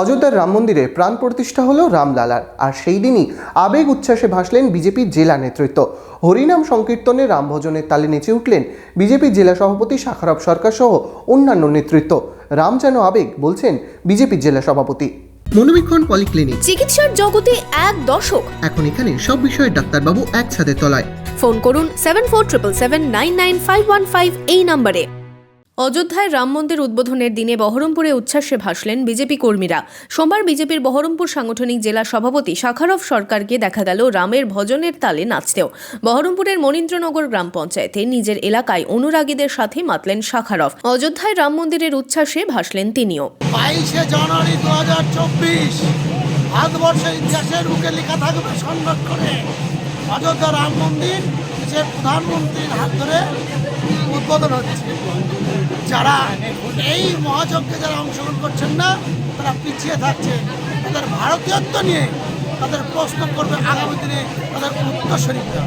অযোধ্যার রাম মন্দিরে প্রাণ প্রতিষ্ঠা হলো রামলালার। আর সেই দিনই আবেগ উচ্ছ্বাসে ভাসলেন বিজেপির জেলা নেতৃত্ব। হরিনাম সংকীর্তনে রাম ভজনের তালে নেচে উঠলেন বিজেপির জেলা সভাপতি শাখারব সরকার সহ অন্যান্য নেতৃত্ব। রাম যেন আবেগ বলছেন বিজেপির জেলা সভাপতি। মনোবীক্ষণ পলিক্লিনিক। চিকিৎসার জগতে এক দশক এখন এখানে সব বিষয়ে ডাক্তারবাবু একসাথে তলায়। ফোন করুন seven four triple seven nine nine five one five এই নম্বরে। অযোধ্যায় রাম মন্দির উদ্বোধনের দিনে বহরমপুরে উচ্ছ্বাসে ভাসলেন বিজেপি কর্মীরা। সোমবার বিজেপির বহরমপুর সাংগঠনিক জেলা সভাপতি শাখারফ সরকারকে দেখা গেল রামের ভজনের তালে নাচতেও। বহরমপুরের মনীন্দ্রনগর গ্রাম পঞ্চায়েতে নিজের এলাকায় অনুরাগীদের সাথে মাতলেন শাখারফ অযোধ্যায় রাম মন্দিরের উচ্ছ্বাসে ভাসলেন তিনিও। বাইশে জানুয়ারি দু হাজার চব্বিশ, ভারতবর্ষের ইতিহাসের বুকে লেখা থাকবে সংরক্ষণে। অযোধ্যা রাম মন্দির, দেশের প্রধানমন্ত্রীর হাত ধরে উদ্বোধন হচ্ছে। যারা এই মহাযজ্ঞে যারা অংশগ্রহণ করছেন না, তারা পিছিয়ে থাকছে তাদের ভারতীয়ত্ব নিয়ে তাদের প্রশ্ন করবে আগামী দিনে তাদের উত্তরসূরিরা